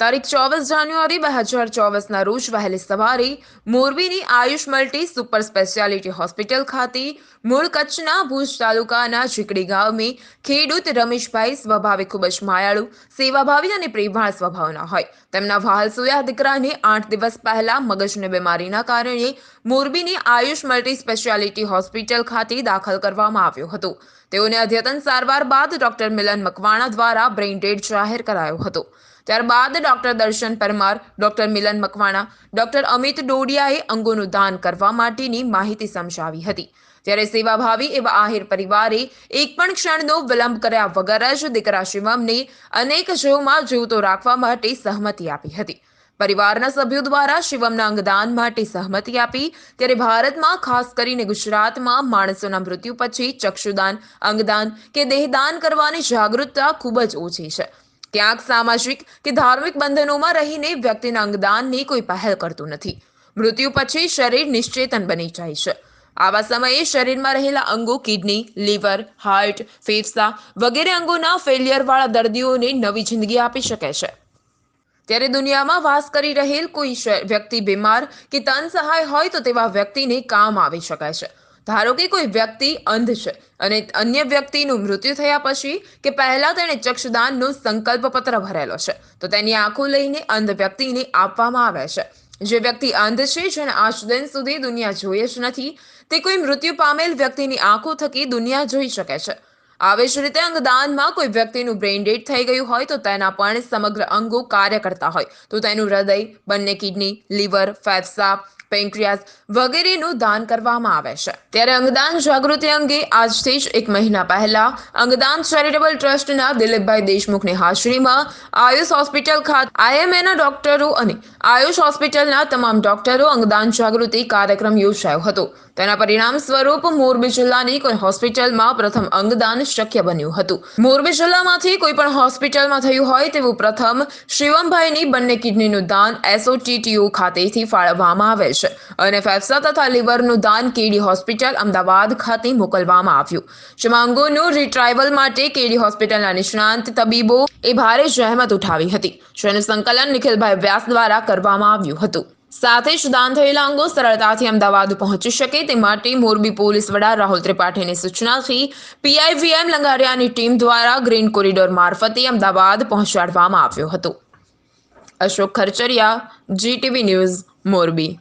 તારીખ ચોવીસ જાન્યુઆરી બે હજાર ચોવીસના રોજ વહેલી સવારે મોરબીની Ayush multi super speciality hospital ખાતે મૂળ કચ્છના ભુજ તાલુકાના ઝીકડી ગામે ખેડૂત રમેશભાઈ સ્વભાવે ખૂબ જ માયાળુ, સેવાભાવી અને પ્રેમાળ સ્વભાવના હોય. તેમના વહાલ સોયા દીકરાને આઠ દિવસ પહેલા મગજની બીમારીના કારણે મોરબીની આયુષ મલ્ટી સ્પેશિયાલિટી હોસ્પિટલ ખાતે દાખલ કરવામાં આવ્યો હતો. તેઓને અદ્યતન સારવાર બાદ ડોક્ટર મિલન મકવાણા દ્વારા બ્રેઇન ડેડ જાહેર કરાયો હતો. ત્યારબાદ doctor Darshan Parmar, doctor Milan Makwana, doctor Amit ડોડિયાએ અંગોનું દાન કરવા માટેની માહિતી સમજાવી હતી. ત્યારે સેવાભાવી એવા આહિર પરિવારે એક પણ ક્ષણનો વિલંબ કર્યા વગર જ દીકરા શિવમને અનેક જીવમાં જીવતો રાખવા માટે સહમતિ આપી હતી. પરિવારના સભ્યો દ્વારા શિવમના અંગદાન માટે સહમતિ આપી, ત્યારે ભારતમાં ખાસ કરીને ગુજરાતમાં માણસોના મૃત્યુ પછી ચક્ષુદાન, અંગદાન કે દેહદાન કરવાની જાગૃતતા ખૂબ જ ઓછી છે. ક્યાંક સામાજિક કે ધાર્મિક બંધનોમાં રહીને વ્યક્તિના અંગદાનની કોઈ પહેલ કરતું નથી. મૃત્યુ પછી શરીર નિશ્ચેતન બની જાય છે. આવા સમયે શરીરમાં રહેલા અંગો કિડની, લીવર, હાર્ટ, ફેફસા વગેરે અંગોના ફેલિયરવાળા દર્દીઓને નવી જિંદગી આપી શકે છે. ત્યારે દુનિયામાં વાસ કરી રહેલ કોઈ વ્યક્તિ બીમાર કે તન સહાય હોય તો તેવા વ્યક્તિને કામ આવી શકાય છે. ધારો કે કોઈ વ્યક્તિ અંધ છે અને અન્ય વ્યક્તિનું મૃત્યુ થયા પછી કે પહેલાં તેણે ચક્ષુદાનનો સંકલ્પ પત્ર ભરેલો છે, તો તેની આંખો લઈને અંધ વ્યક્તિને આપવામાં આવે છે. જે વ્યક્તિ અંધ છે જેને આજ દિન સુધી દુનિયા જોઈ જ નથી, તે કોઈ મૃત્યુ પામેલ વ્યક્તિની આંખો થકી દુનિયા જોઈ શકે છે. આવી જ રીતે અંગદાનમાં કોઈ વ્યક્તિનું બ્રેઇન ડેડ થઈ ગયું હોય, તો તેના પણ સમગ્ર અંગો કાર્ય કરતા હોય. તો તેનું હૃદય, બંને કિડની, લીવર, ફેફસા પેન્ક્રિયાસ વગેરેનું દાન કરવામાં આવે છે. ત્યારે અંગદાન જાગૃતિ અંગે આજથી જ એક મહિના પહેલા અંગદાન ચેરિટેબલ ટ્રસ્ટના દિલીપભાઈ દેશમુખની હાજરીમાં આયુષ હોસ્પિટલ ખાતે આઈએમએના ડોક્ટરો અને આયુષ હોસ્પિટલના તમામ ડોક્ટરો અંગદાન જાગૃતિ કાર્યક્રમ યોજાયો હતો. તેના પરિણામ સ્વરૂપ મોરબી જિલ્લાની કોઈ હોસ્પિટલમાં પ્રથમ અંગદાન શક્ય બન્યું હતું. મોરબી જિલ્લામાંથી કોઈ પણ હોસ્પિટલમાં થયું હોય તેવું પ્રથમ શિવમભાઈની બંને કિડનીનું દાન એસઓટીટીયુ ખાતેથી ફાળવવામાં આવે છે અને ફેફસા તથા લીવરનું દાન કેડી હોસ્પિટલ અમદાવાદ ખાતે મોકલવામાં આવ્યું. શ્રમાંગોનું રિટ્રાઇવલ માટે કેડી હોસ્પિટલના નિષ્ણાંત તબીબો એ ભારે જહેમત ઉઠાવી હતી. જેનું સંકલન નિખિલભાઈ વ્યાસ દ્વારા કરવામાં આવ્યું હતું. સાથે જ દાન થયેલા અંગો સરળતાથી અમદાવાદ પહોંચી શકે તે માટે મોરબી પોલીસ વડા રાહુલ ત્રિપાઠીની સૂચનાથી પીઆઈવીએમ લંગારિયાની ટીમ દ્વારા ગ્રીન કોરિડોર મારફતે અમદાવાદ પહોંચાડવામાં આવ્યો હતો. Ashok Kharachariya GTV news, Morbi.